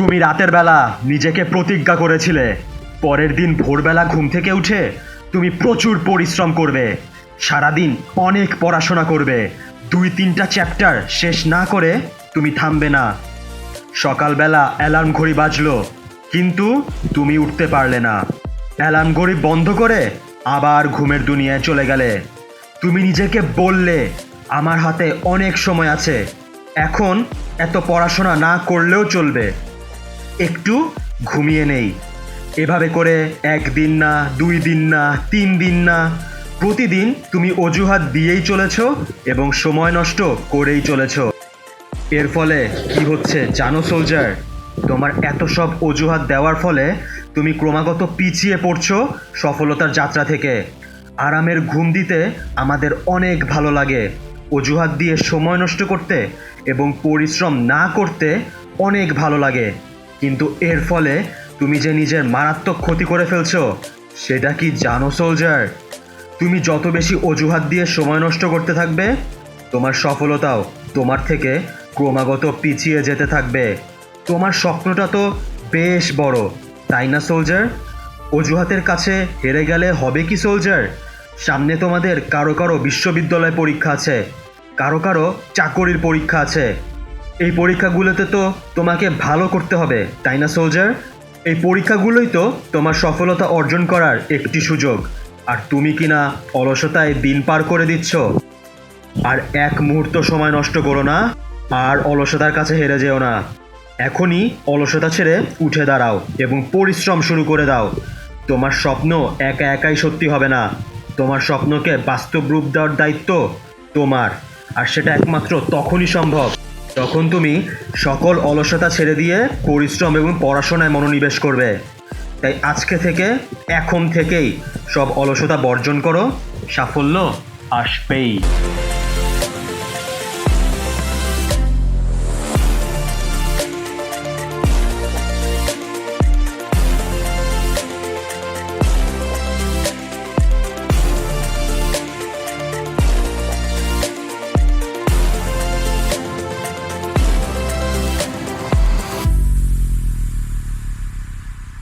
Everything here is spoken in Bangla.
তুমি রাতের বেলা নিজেকে প্রতিজ্ঞা করেছিলে। পরের দিন ভোরবেলা ঘুম থেকে উঠে তুমি প্রচুর পরিশ্রম করবে। সারাদিন অনেক পড়াশোনা করবে। দুই তিনটা চ্যাপ্টার শেষ না করে তুমি থামবে না। সকালবেলা অ্যালার্ম ঘড়ি বাজলো, কিন্তু তুমি উঠতে পারলে না। অ্যালার্ম ঘড়ি বন্ধ করে আবার ঘুমের দুনিয়ায় চলে গেলে। তুমি নিজেকে বললে, আমার হাতে অনেক সময় আছে। এখন এত পড়াশোনা না করলেও চলবে। একটু ঘুমিয়ে নেই। এভাবে করে একদিন না, দুই দিন না, তিন দিন না, প্রতিদিন তুমি অজুহাত দিয়েই চলেছ এবং সময় নষ্ট করেই চলেছ। এর ফলে কি হচ্ছে জানো, সোলজার? তোমার এত সব অজুহাত দেওয়ার ফলে তুমি ক্রমাগত পিছিয়ে পড়ছো সফলতার যাত্রা থেকে। আরামের ঘুম দিতে আমাদের অনেক ভালো লাগে। অজুহাত দিয়ে সময় নষ্ট করতে এবং পরিশ্রম না করতে অনেক ভালো লাগে। কিন্তু এর ফলে তুমি যে নিজের মারাত্মক ক্ষতি করে ফেলছো, সেটা কি জানো সোলজার তুমি যত বেশি অজুহাত দিয়ে সময় নষ্ট করতে থাকবে, তোমার সফলতাও তোমার থেকে ক্রমাগত পিছিয়ে যেতে থাকবে। তোমার স্বপ্নটা তো বেশ বড়, তাই না সোলজার অজুহাতের কাছে হেরে গেলে হবে কি সোলজার সামনে তোমাদের কারও কারও বিশ্ববিদ্যালয় পরীক্ষা আছে, কারও কারও চাকরির পরীক্ষা আছে। এই পরীক্ষাগুলোতে তো তোমাকে ভালো করতে হবে, তাই না সোলজার এই পরীক্ষাগুলোই তো তোমার সফলতা অর্জন করার একটি সুযোগ। আর তুমি কিনা অলসতায় দিন পার করে দিচ্ছ? আর এক মুহূর্ত সময় নষ্ট করো না, আর অলসতার কাছে হেরে যেও না। এখনই অলসতা ছেড়ে উঠে দাঁড়াও এবং পরিশ্রম শুরু করে দাও। তোমার স্বপ্ন একা একাই সত্যি হবে না। তোমার স্বপ্নকে বাস্তব রূপ দেওয়ার দায়িত্ব তোমার, আর সেটা একমাত্র তখনই সম্ভব। তখন তুমি সকল অলসতা ছেড়ে দিয়ে পরিশ্রম এবং পড়াশোনায় মনোনিবেশ করবে। তাই আজকে থেকে, এখন থেকেই সব অলসতা বর্জন করো। সাফল্য আসবেই।